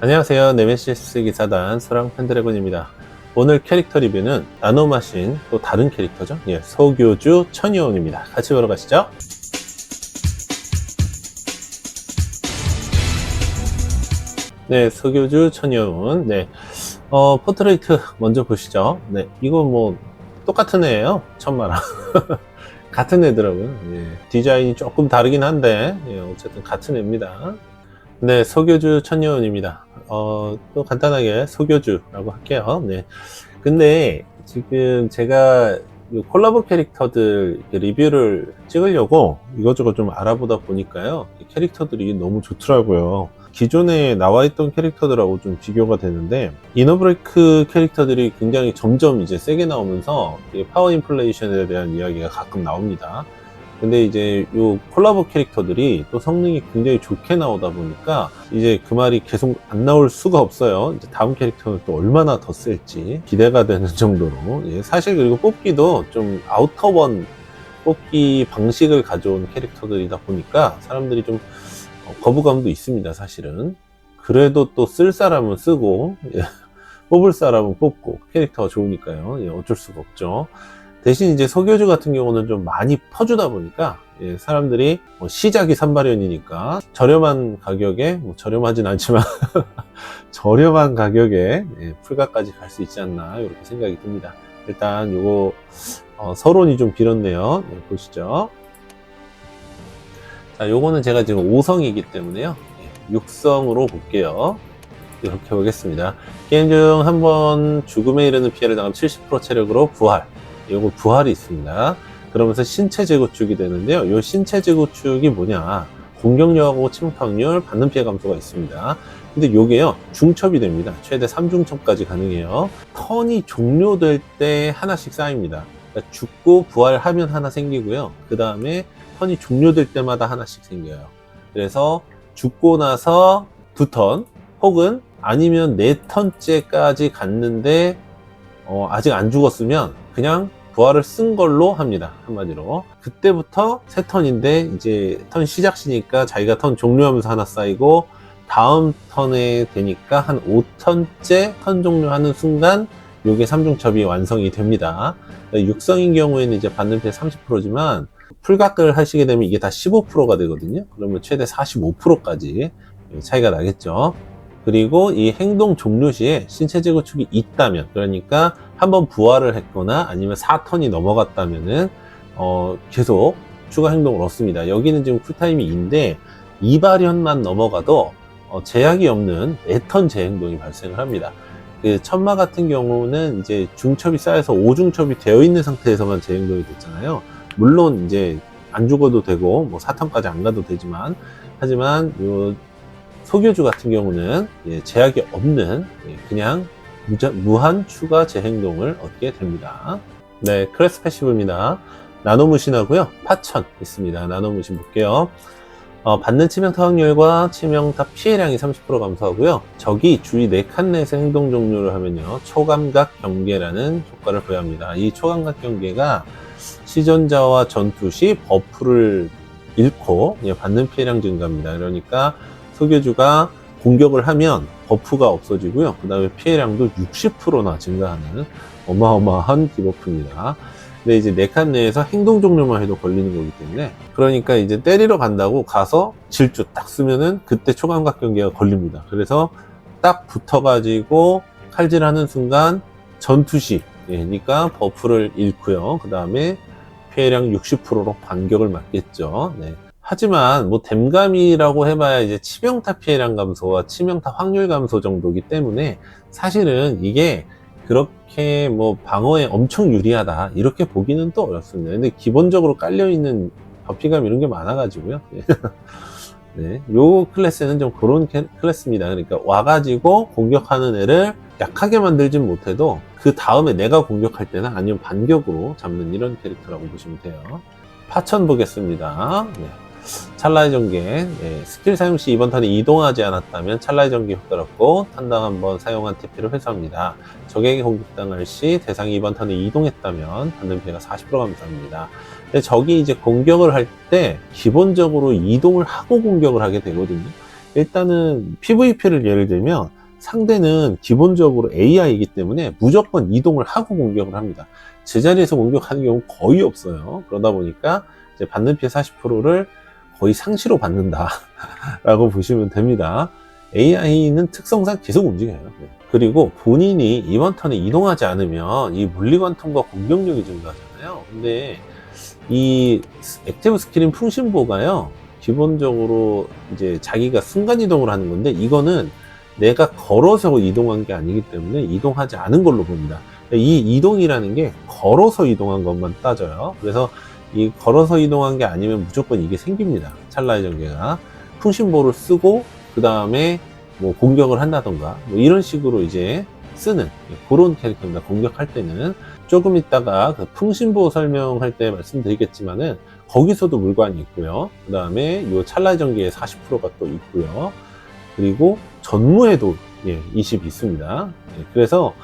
안녕하세요. 네메시스 기사단 소랑 펜드래곤입니다. 오늘 캐릭터 리뷰는 나노마신 또 다른 캐릭터죠. 예, 소교주 천여원입니다. 같이 보러 가시죠. 네, 소교주 천여원. 네, 어, 포트레이트 먼저 보시죠. 네, 이거 뭐 똑같은 애예요. 천마랑. 같은 애더라고요. 예, 디자인이 조금 다르긴 한데 예, 어쨌든 같은 애입니다. 네, 소교주 천여원입니다. 어, 또 간단하게 소교주라고 할게요. 네. 근데 지금 제가 이 콜라보 캐릭터들 리뷰를 찍으려고 이것저것 좀 알아보다 보니까요. 이 캐릭터들이 너무 좋더라고요. 기존에 나와 있던 캐릭터들하고 좀 비교가 되는데 이너브레이크 캐릭터들이 굉장히 점점 이제 세게 나오면서 이 파워 인플레이션에 대한 이야기가 가끔 나옵니다. 근데 이제 요 콜라보 캐릭터들이 또 성능이 굉장히 좋게 나오다 보니까 이제 그 말이 계속 안 나올 수가 없어요. 이제 다음 캐릭터는 또 얼마나 더 쓸지 기대가 되는 정도로. 예, 사실 그리고 뽑기도 좀 아우터원 뽑기 방식을 가져온 캐릭터들이다 보니까 사람들이 좀 어, 거부감도 있습니다, 사실은. 그래도 또 쓸 사람은 쓰고, 예, 뽑을 사람은 뽑고, 캐릭터가 좋으니까요. 예, 어쩔 수가 없죠. 대신 이제 석유주 같은 경우는 좀 많이 퍼주다 보니까 예, 사람들이 뭐 시작이 산발연이니까 저렴한 가격에 뭐 저렴하진 않지만 저렴한 가격에 예, 풀가까지 갈 수 있지 않나 이렇게 생각이 듭니다. 일단 요거 어, 서론이 좀 길었네요. 네, 보시죠. 자, 요거는 제가 지금 5성이기 때문에요. 예, 6성으로 볼게요. 이렇게 보겠습니다. 게임 중 한 번 죽음에 이르는 피해를 당하면 70% 체력으로 부활. 요거 부활이 있습니다. 그러면서 신체 재구축이 되는데요. 요 신체 재구축이 뭐냐? 공격력하고 침묵 확률, 받는 피해 감소가 있습니다. 근데 요게요, 중첩이 됩니다. 최대 3중첩까지 가능해요. 턴이 종료될 때 하나씩 쌓입니다. 그러니까 죽고 부활하면 하나 생기고요. 그 다음에 턴이 종료될 때마다 하나씩 생겨요. 그래서 죽고 나서 두 턴, 혹은 아니면 네 턴째까지 갔는데, 어, 아직 안 죽었으면 그냥 부활을 쓴 걸로 합니다. 한마디로. 그때부터 세 턴인데 이제 턴 시작 시니까 자기가 턴 종료하면서 하나 쌓이고 다음 턴에 되니까 한 5턴째 턴 종료하는 순간 요게 3중 첩이 완성이 됩니다. 육성인 경우에는 이제 받는 피해 30%지만 풀각을 하시게 되면 이게 다 15%가 되거든요. 그러면 최대 45%까지 차이가 나겠죠. 그리고 이 행동 종료 시에 신체 재구축이 있다면 그러니까 한번 부활을 했거나 아니면 4턴이 넘어갔다면은 어 계속 추가 행동을 얻습니다. 여기는 지금 쿨타임이 2인데 이발현만 넘어가도 어 제약이 없는 애턴 재행동이 발생을 합니다. 그 천마 같은 경우는 이제 중첩이 쌓여서 5중첩이 되어 있는 상태에서만 재행동이 됐잖아요. 물론 이제 안 죽어도 되고 뭐 4턴까지 안 가도 되지만 하지만 요 소교주 같은 경우는 예, 제약이 없는 예, 그냥 무자, 무한 추가 재행동을 얻게 됩니다. 네, 크레스 패시브입니다. 나노무신하고요. 파천 있습니다. 나노무신 볼게요. 어, 받는 치명타 확률과 치명타 피해량이 30% 감소하고요. 적이 주위 4칸 내에서 행동 종료를 하면요. 초감각 경계라는 효과를 부여합니다. 이 초감각 경계가 시전자와 전투 시 버프를 잃고 예, 받는 피해량 증가입니다. 그러니까 석유주가 공격을 하면 버프가 없어지고요. 그 다음에 피해량도 60%나 증가하는 어마어마한 디버프입니다. 근데 이제 네 칸 내에서 행동 종료만 해도 걸리는 거기 때문에 그러니까 이제 때리러 간다고 가서 질주 딱 쓰면은 그때 초감각 경계가 걸립니다. 그래서 딱 붙어가지고 칼질하는 순간 전투시 그러니까 버프를 잃고요. 그 다음에 피해량 60%로 반격을 맞겠죠. 네. 하지만 뭐 댐감이라고 해봐야 이제 치명타 피해량 감소와 치명타 확률 감소 정도기 때문에 사실은 이게 그렇게 뭐 방어에 엄청 유리하다 이렇게 보기는 또 어렵습니다. 근데 기본적으로 깔려 있는 버피감 이런 게 많아가지고요. 네, 요 클래스는 좀 그런 캐- 클래스입니다. 그러니까 와가지고 공격하는 애를 약하게 만들진 못해도 그 다음에 내가 공격할 때는 아니면 반격으로 잡는 이런 캐릭터라고 보시면 돼요. 파천 보겠습니다. 네. 찰나의 전개 예, 스킬 사용 시 이번 턴에 이동하지 않았다면 찰나의 전개 효과를 얻고 탄당 한번 사용한 TP를 회수합니다. 적에게 공격당할 시 대상이 이번 턴에 이동했다면 받는 피해가 40% 감소합니다. 근데 적이 이제 공격을 할 때 기본적으로 이동을 하고 공격을 하게 되거든요. 일단은 PVP를 예를 들면 상대는 기본적으로 AI이기 때문에 무조건 이동을 하고 공격을 합니다. 제자리에서 공격하는 경우 거의 없어요. 그러다 보니까 받는 피해 40%를 거의 상시로 받는다라고 보시면 됩니다. AI는 특성상 계속 움직여요. 네. 그리고 본인이 이번 턴에 이동하지 않으면 이 물리관통과 공격력이 증가하잖아요. 근데 이 액티브 스킬인 풍신보가요. 기본적으로 이제 자기가 순간 이동을 하는 건데 이거는 내가 걸어서 이동한 게 아니기 때문에 이동하지 않은 걸로 봅니다. 이 이동이라는 게 걸어서 이동한 것만 따져요. 그래서 이 걸어서 이동한 게 아니면 무조건 이게 생깁니다. 찰나의 전개가 풍신보를 쓰고 그 다음에 뭐 공격을 한다던가 뭐 이런 식으로 이제 쓰는 그런 캐릭터입니다. 공격할 때는 조금 있다가 그 풍신보 설명할 때 말씀드리겠지만은 거기서도 물관이 있고요. 그 다음에 요 찰나의 전개에 40%가 또 있고요. 그리고 전무에도 예, 20 있습니다. 예, 그래서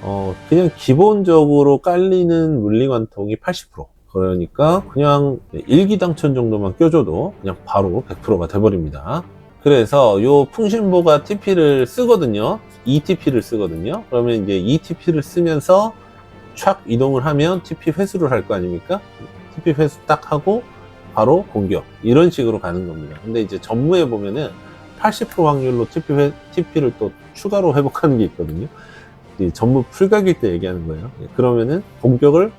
어, 그냥 기본적으로 깔리는 물리관통이 80%. 그러니까 그냥 일기당천 정도만 껴줘도 그냥 바로 100%가 돼버립니다. 그래서 요 풍신보가 TP를 쓰거든요. ETP를 쓰거든요. 그러면 이제 ETP를 쓰면서 촥 이동을 하면 TP 회수를 할 거 아닙니까? TP 회수 딱 하고 바로 공격. 이런 식으로 가는 겁니다. 근데 이제 전무에 보면은 80% 확률로 TP 회, TP를 또 추가로 회복하는 게 있거든요. 이 전무 풀각일 때 얘기하는 거예요. 예, 그러면은 공격을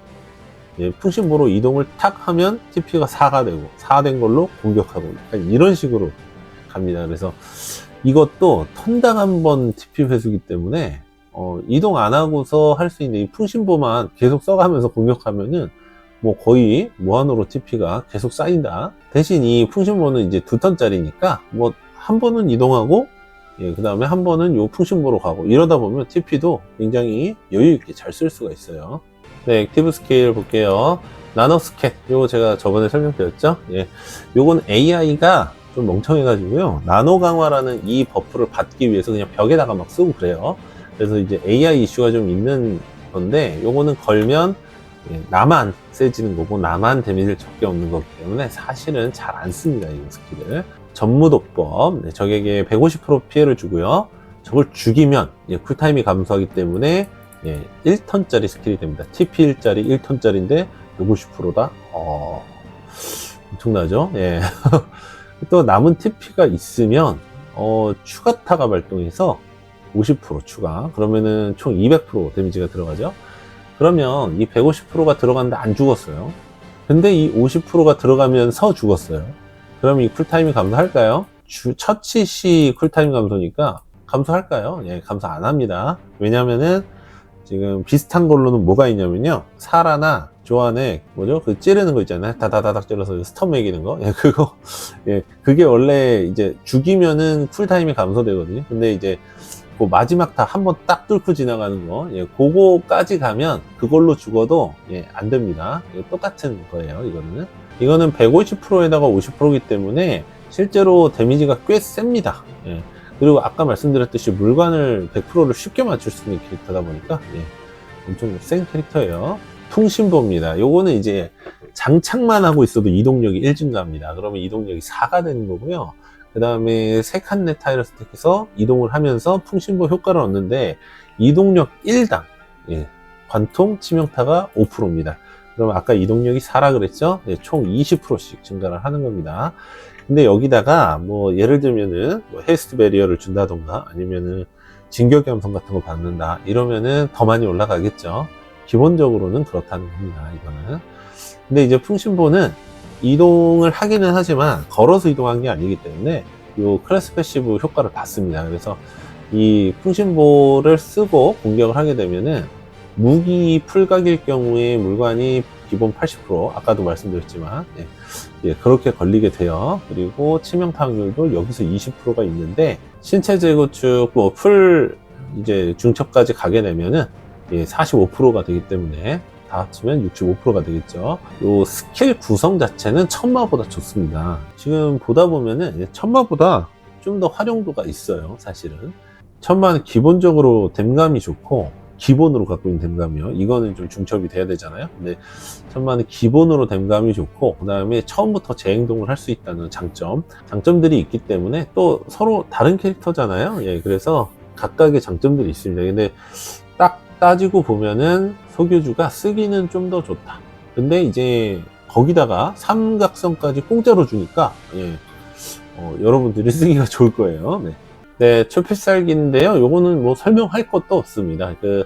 예, 풍신보로 이동을 탁 하면 TP가 4가 되고 4 된 걸로 공격하고 약간 이런 식으로 갑니다. 그래서 이것도 턴당 한 번 TP 회수기 때문에 어, 이동 안 하고서 할 수 있는 이 풍신보만 계속 써가면서 공격하면은 뭐 거의 무한으로 TP가 계속 쌓인다. 대신 이 풍신보는 이제 두 턴짜리니까 뭐 한 번은 이동하고 예, 그 다음에 한 번은 요 풍신보로 가고 이러다 보면 TP도 굉장히 여유 있게 잘 쓸 수가 있어요. 네, 액티브 스케일 볼게요. 나노 스캣, 요거 제가 저번에 설명드렸죠? 예, 요건 AI가 좀 멍청해가지고요. 나노 강화라는 이 버프를 받기 위해서 그냥 벽에다가 막 쓰고 그래요. 그래서 이제 AI 이슈가 좀 있는 건데, 요거는 걸면 예, 나만 세지는 거고, 나만 데미지를 적게 얻는 거기 때문에 사실은 잘 안 씁니다, 이 스킬을. 전무독법, 네, 적에게 150% 피해를 주고요. 저걸 죽이면 예, 쿨타임이 감소하기 때문에 예, 1턴짜리 스킬이 됩니다. TP 1짜리 1턴짜리인데 150%다? 어, 엄청나죠? 예. 또 남은 TP가 있으면 어, 추가타가 발동해서 50% 추가 그러면은 총 200% 데미지가 들어가죠 그러면 이 150%가 들어갔는데 안 죽었어요 근데 이 50%가 들어가면서 죽었어요 그럼 이 쿨타임이 감소할까요? 주, 처치 시 쿨타임 감소니까 감소할까요? 예, 감소 안 합니다 왜냐면은 지금 비슷한 걸로는 뭐가 있냐면요 사라나 조안에 뭐죠? 그 찌르는 거 있잖아요. 다다다닥 찔러서 스톱 매기는 거. 예, 그거 예, 그게 원래 이제 죽이면은 쿨타임이 감소되거든요. 근데 이제 그 마지막 다 한 번 딱 뚫고 지나가는 거, 예, 그거까지 가면 그걸로 죽어도 예, 안 됩니다. 예, 똑같은 거예요. 이거는 이거는 150%에다가 50%이기 때문에 실제로 데미지가 꽤 셉니다. 예. 그리고 아까 말씀드렸듯이 물관을 100%를 쉽게 맞출 수 있는 캐릭터다 보니까 예, 엄청 센 캐릭터예요. 통신보입니다. 요거는 이제 장착만 하고 있어도 이동력이 1 증가합니다. 그러면 이동력이 4가 되는 거고요. 그 다음에 세 칸의 타이러 스택해서 이동을 하면서 풍신보 효과를 얻는데 이동력 1당 예, 관통 치명타가 5%입니다. 그러면 아까 이동력이 4라 그랬죠? 네, 총 20%씩 증가를 하는 겁니다. 근데 여기다가 뭐 예를 들면은 뭐 헬스트 베리어를 준다던가 아니면은 진격의 함성 같은 거 받는다 이러면은 더 많이 올라가겠죠. 기본적으로는 그렇다는 겁니다. 이거는. 근데 이제 풍신보는 이동을 하기는 하지만 걸어서 이동한 게 아니기 때문에 이 클래스 패시브 효과를 받습니다. 그래서 이 풍신보를 쓰고 공격을 하게 되면은 무기 풀각일 경우에 물관이 기본 80% 아까도 말씀드렸지만 예, 예, 그렇게 걸리게 돼요. 그리고 치명타 확률도 여기서 20%가 있는데 신체 재구축 뭐 풀 이제 중첩까지 가게 되면은 예, 45%가 되기 때문에 다 합치면 65%가 되겠죠. 요 스킬 구성 자체는 천마보다 좋습니다. 지금 보다 보면은 천마보다 좀 더 활용도가 있어요, 사실은. 천마는 기본적으로 댐감이 좋고 기본으로 갖고 있는 댐감이요. 이거는 좀 중첩이 돼야 되잖아요. 근데 천마는 기본으로 댐감이 좋고 그 다음에 처음부터 재행동을 할 수 있다는 장점, 장점들이 있기 때문에 또 서로 다른 캐릭터잖아요. 예, 그래서 각각의 장점들이 있습니다. 근데 딱 따지고 보면은 소교주가 쓰기는 좀 더 좋다. 근데 이제 거기다가 삼각성까지 공짜로 주니까 예, 어, 여러분들이 쓰기가 좋을 거예요. 네. 네, 초필살기인데요. 요거는 뭐 설명할 것도 없습니다. 그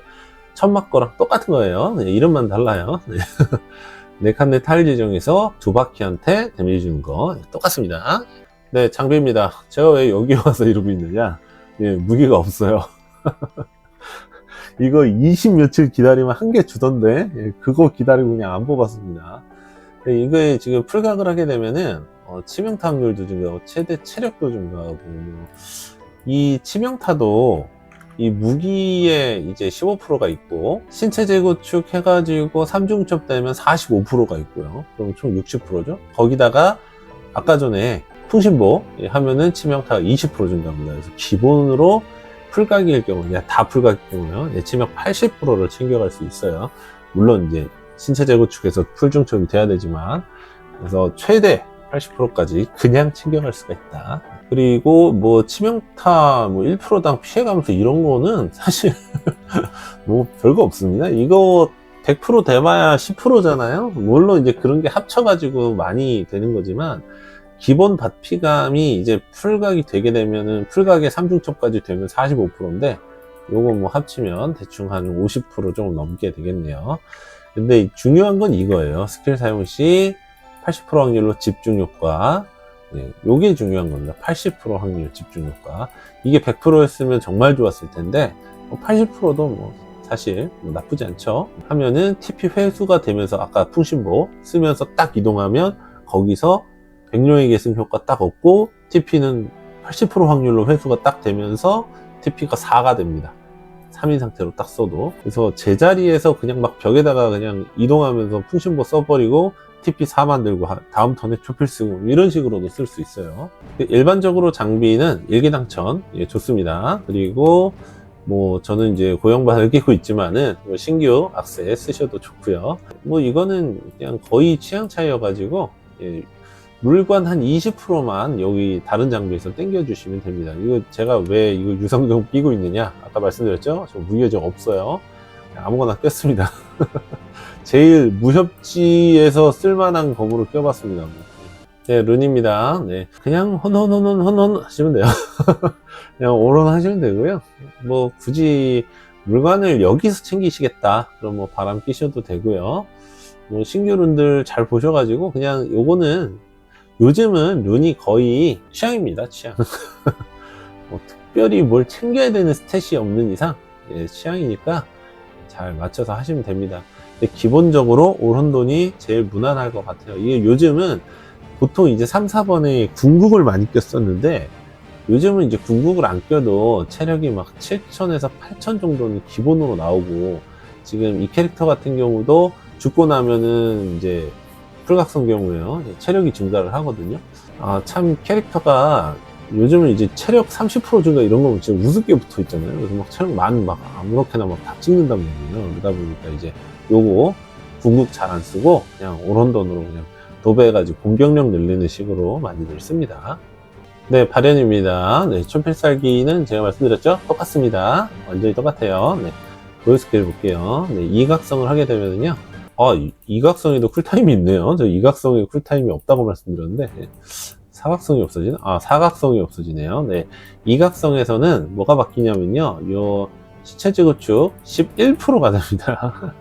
천막 거랑 똑같은 거예요. 네, 이름만 달라요. 네. 네칸네 타일 지정에서 두 바퀴한테 데미지 주는 거 똑같습니다. 네, 장비입니다. 제가 왜 여기 와서 이러고 있느냐? 예, 무기가 없어요. 이거 20 며칠 기다리면 한 개 주던데 예, 그거 기다리고 그냥 안 뽑았습니다. 예, 이거에 지금 풀각을 하게 되면은 어, 치명타 확률도 증가하고 최대 체력도 증가하고 뭐, 이 치명타도 이 무기에 이제 15%가 있고 신체 재구축 해가지고 3중첩 되면 45%가 있고요. 그럼 총 60%죠. 거기다가 아까 전에 풍신보 하면은 치명타가 20% 증가합니다. 그래서 기본으로 풀각일 경우, 그냥 다 풀각일 경우요. 예, 치명 80%를 챙겨갈 수 있어요. 물론 이제 신체 재구축에서 풀중첩이 돼야 되지만 그래서 최대 80%까지 그냥 챙겨갈 수가 있다. 그리고 뭐 치명타 뭐 1%당 피해가면서 이런 거는 사실 뭐 별거 없습니다. 이거 100% 돼봐야 10%잖아요. 물론 이제 그런 게 합쳐가지고 많이 되는 거지만 기본 받피감이 이제 풀각이 되게 되면은 풀각의 3중첩까지 되면 45%인데 요거 뭐 합치면 대충 한 50% 조금 넘게 되겠네요. 근데 중요한 건 이거예요. 스킬 사용 시 80% 확률로 집중 효과. 네, 요게 중요한 겁니다. 80% 확률 집중 효과. 이게 100%였으면 정말 좋았을 텐데, 80%도 뭐 사실 뭐 나쁘지 않죠. 하면은 TP 회수가 되면서 아까 풍신보 쓰면서 딱 이동하면 거기서 백룡의 계승 효과 딱 얻고 TP는 80% 확률로 회수가 딱 되면서 TP가 4가 됩니다. 3인 상태로 딱 써도. 그래서 제자리에서 그냥 막 벽에다가 그냥 이동하면서 풍신보 써버리고 TP 4 만들고 하- 다음 턴에 초필 쓰고 이런 식으로도 쓸 수 있어요. 일반적으로 장비는 일기당천 예, 좋습니다. 그리고 뭐 저는 이제 고형반을 끼고 있지만은 뭐 신규 악세 쓰셔도 좋고요. 뭐 이거는 그냥 거의 취향 차이여 가지고 예, 물관 한 20%만 여기 다른 장비에서 땡겨 주시면 됩니다. 이거 제가 왜 이거 유성경 끼고 있느냐? 아까 말씀드렸죠? 저 무효적 없어요. 아무거나 꼈습니다. 제일 무협지에서 쓸만한 검으로 껴봤습니다. 네, 룬입니다. 네, 그냥 헌헌헌헌헌 하시면 돼요. 그냥 오론 하시면 되고요. 뭐 굳이 물건을 여기서 챙기시겠다. 그럼 뭐 바람 끼셔도 되고요. 뭐 신규 룬들 잘 보셔가지고 그냥 요거는 요즘은 룬이 거의 취향입니다. 취향. 뭐 특별히 뭘 챙겨야 되는 스탯이 없는 이상 예, 취향이니까 잘 맞춰서 하시면 됩니다. 기본적으로 오른돈이 제일 무난할 것 같아요. 이게 요즘은 보통 이제 3, 4번에 궁극을 많이 꼈었는데 요즘은 이제 궁극을 안 껴도 체력이 막 7천에서 8천 정도는 기본으로 나오고 지금 이 캐릭터 같은 경우도 죽고 나면은 이제 풀각성 경우에요. 체력이 증가를 하거든요. 아, 참 캐릭터가 요즘은 이제 체력 30% 증가 이런 거 진짜 우습게 붙어 있잖아요. 그래서 막 체력 많, 막 아무렇게나 막 다 찍는단 말이에요. 그러다 보니까 이제 요거 궁극 잘 안 쓰고 그냥 오런 돈으로 그냥 도배해가지고 공격력 늘리는 식으로 많이들 씁니다. 네, 발현입니다. 네, 촌필살기는 제가 말씀드렸죠? 똑같습니다. 완전히 똑같아요. 네, 보여스킬 볼게요. 네, 이각성을 하게 되면요. 아, 이- 이각성에도 쿨타임이 있네요. 저 이각성에 쿨타임이 없다고 말씀드렸는데, 네. 사각성이 없어지나? 아, 사각성이 없어지네요. 네. 이각성에서는 뭐가 바뀌냐면요. 요 시체 제구축 11%가 됩니다.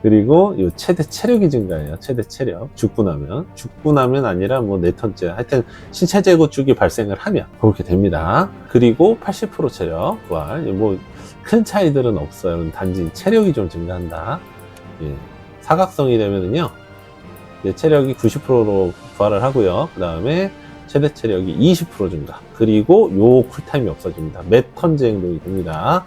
그리고 요 최대 체력이 증가해요. 최대 체력. 죽고 나면. 죽고 나면 아니라 뭐 네 턴째. 하여튼 신체 제구축이 발생을 하면 그렇게 됩니다. 그리고 80% 체력 부활. 뭐 큰 차이들은 없어요. 단지 체력이 좀 증가한다. 예. 사각성이 되면은요. 이제 체력이 90%로 부활을 하고요. 그 다음에 최대 체력이 20% 증가. 그리고 요 쿨타임이 없어집니다. 몇 턴제 행동이 됩니다.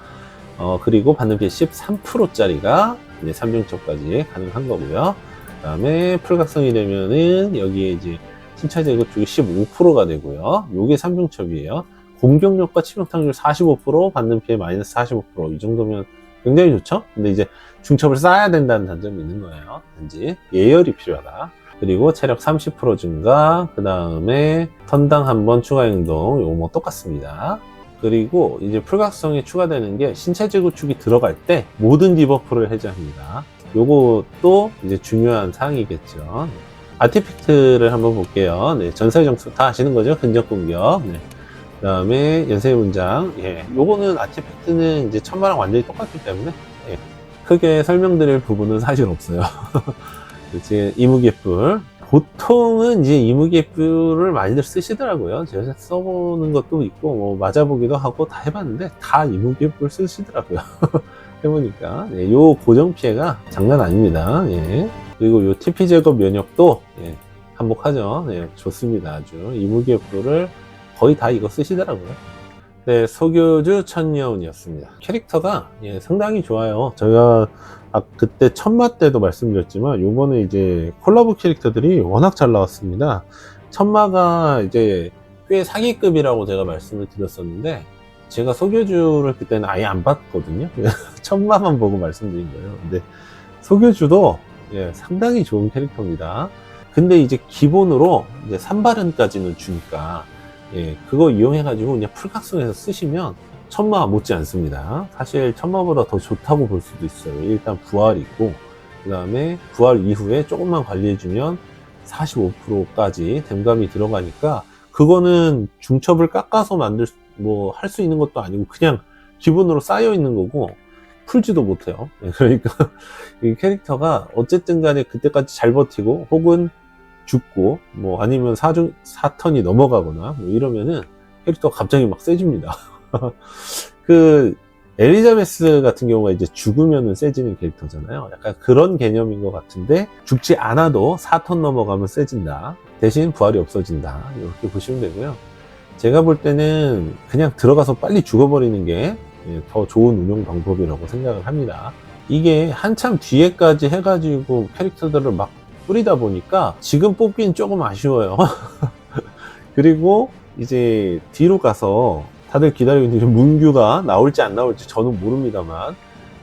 어, 그리고 받는 피해 13%짜리가 이제 3중첩까지 가능한 거고요. 그 다음에 풀각성이 되면은 여기에 이제 신체 제거축이 15%가 되고요. 요게 3중첩이에요. 공격력과 치명타률 45%, 받는 피해 마이너스 45%. 이 정도면 굉장히 좋죠? 근데 이제 중첩을 쌓아야 된다는 단점이 있는 거예요. 단지 예열이 필요하다. 그리고 체력 30% 증가, 그 다음에 턴당 한 번 추가 행동, 요거 뭐 똑같습니다. 그리고 이제 풀각성이 추가되는 게 신체 재구축이 들어갈 때 모든 디버프를 해제합니다. 요것도 이제 중요한 사항이겠죠. 아티팩트를 한번 볼게요. 네, 전사의 정수 다 아시는 거죠? 근접 공격. 네. 그 다음에 연쇄 문장. 예. 요거는 아티팩트는 이제 천마랑 완전히 똑같기 때문에 예. 크게 설명드릴 부분은 사실 없어요. 이제 이무개뿔. 보통은 이제 이무개뿔을 많이들 쓰시더라고요. 제가 써보는 것도 있고, 뭐, 맞아보기도 하고 다 해봤는데, 다 이무개뿔 쓰시더라고요. 해보니까. 네, 요 고정 피해가 장난 아닙니다. 예. 그리고 요 TP 제거 면역도, 예, 한몫하죠. 네, 좋습니다. 아주. 이무개뿔을 거의 다 이거 쓰시더라고요. 네, 소교주 천여운이었습니다. 캐릭터가 예, 상당히 좋아요. 제가 아, 그때 천마 때도 말씀드렸지만 요번에 이제 콜라보 캐릭터들이 워낙 잘 나왔습니다. 천마가 이제 꽤 사기급이라고 제가 말씀을 드렸었는데 제가 소교주를 그때는 아예 안 봤거든요. 천마만 보고 말씀드린 거예요. 근데 소교주도 예, 상당히 좋은 캐릭터입니다. 근데 이제 기본으로 이제 3발은까지는 주니까 예, 그거 이용해가지고 그냥 풀각성해서 쓰시면 천마 못지 않습니다. 사실 천마보다 더 좋다고 볼 수도 있어요. 일단 부활이 있고, 그 다음에 부활 이후에 조금만 관리해주면 45%까지 댐감이 들어가니까, 그거는 중첩을 깎아서 만들, 뭐, 할 수 있는 것도 아니고, 그냥 기본으로 쌓여 있는 거고, 풀지도 못해요. 예, 그러니까, 이 캐릭터가 어쨌든 간에 그때까지 잘 버티고, 혹은 죽고, 뭐, 아니면 사중, 4턴이 넘어가거나, 뭐 이러면은, 캐릭터가 갑자기 막 세집니다. 그 엘리자베스 같은 경우가 이제 죽으면은 세지는 캐릭터잖아요. 약간 그런 개념인 것 같은데 죽지 않아도 4턴 넘어가면 세진다. 대신 부활이 없어진다. 이렇게 보시면 되고요. 제가 볼 때는 그냥 들어가서 빨리 죽어버리는 게 더 좋은 운영 방법이라고 생각을 합니다. 이게 한참 뒤에까지 해가지고 캐릭터들을 막 뿌리다 보니까 지금 뽑기는 조금 아쉬워요. 그리고 이제 뒤로 가서 다들 기다리고 있는데 문규가 나올지 안 나올지 저는 모릅니다만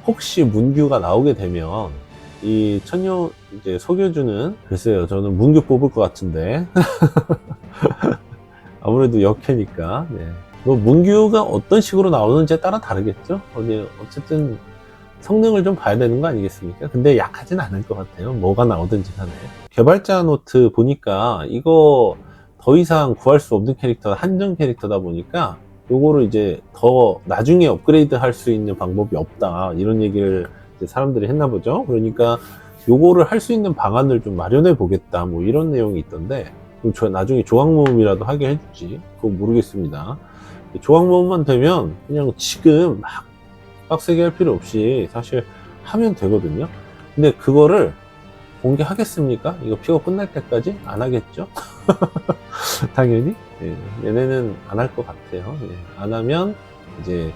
혹시 문규가 나오게 되면 이 천녀 이제 소교주는 글쎄요 저는 문규 뽑을 것 같은데 아무래도 역해니까 네. 뭐 문규가 어떤 식으로 나오는지에 따라 다르겠죠 어쨌든 성능을 좀 봐야 되는 거 아니겠습니까? 근데 약하진 않을 것 같아요. 뭐가 나오든지 간에. 개발자 노트 보니까 이거 더 이상 구할 수 없는 캐릭터 한정 캐릭터다 보니까 요거를 이제 더 나중에 업그레이드 할 수 있는 방법이 없다. 이런 얘기를 사람들이 했나 보죠. 그러니까 요거를 할 수 있는 방안을 좀 마련해 보겠다. 뭐 이런 내용이 있던데 그럼 저 나중에 조각 모음이라도 하게 해주지 그거 모르겠습니다. 조각 모음만 되면 그냥 지금 막 빡세게 할 필요 없이 사실 하면 되거든요 근데 그거를 공개하겠습니까? 이거 피고 끝날 때까지 안 하겠죠? 당연히 예, 얘네는 안 할 것 같아요. 예, 안 하면 이제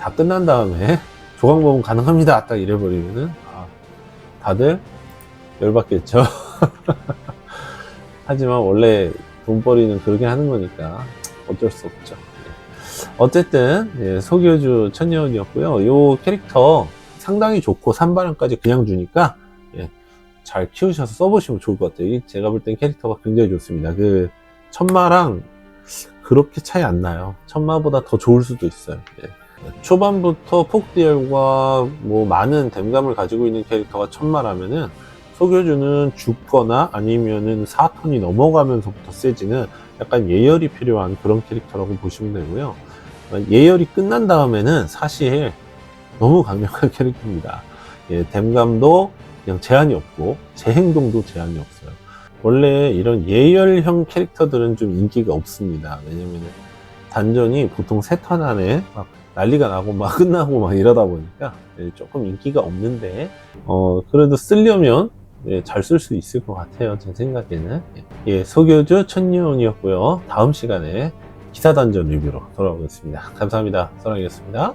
다 끝난 다음에 조각모음 가능합니다. 딱 이래버리면은 아, 다들 열받겠죠. 하지만 원래 돈벌이는 그렇게 하는 거니까 어쩔 수 없죠. 예. 어쨌든 예, 소교주 천년이었고요. 요 캐릭터 상당히 좋고 3발언까지 그냥 주니까 예, 잘 키우셔서 써보시면 좋을 것 같아요. 제가 볼 땐 캐릭터가 굉장히 좋습니다. 그 천마랑 그렇게 차이 안 나요. 천마보다 더 좋을 수도 있어요. 예. 초반부터 폭디엘과 뭐 많은 댐감을 가지고 있는 캐릭터가 천마라면은 소교주는 죽거나 아니면은 4턴이 넘어가면서부터 세지는 약간 예열이 필요한 그런 캐릭터라고 보시면 되고요. 예열이 끝난 다음에는 사실 너무 강력한 캐릭터입니다. 예, 댐감도 그냥 제한이 없고 제 행동도 제한이 없어요. 원래 이런 예열형 캐릭터들은 좀 인기가 없습니다. 왜냐면 단전이 보통 세 턴 안에 막 난리가 나고 막 끝나고 막 이러다 보니까 예, 조금 인기가 없는데 어 그래도 쓰려면 예, 잘 쓸 수 있을 것 같아요. 제 생각에는 예, 소교주 천년이었고요. 다음 시간에 기사 단전 리뷰로 돌아오겠습니다. 감사합니다. 사랑이었습니다.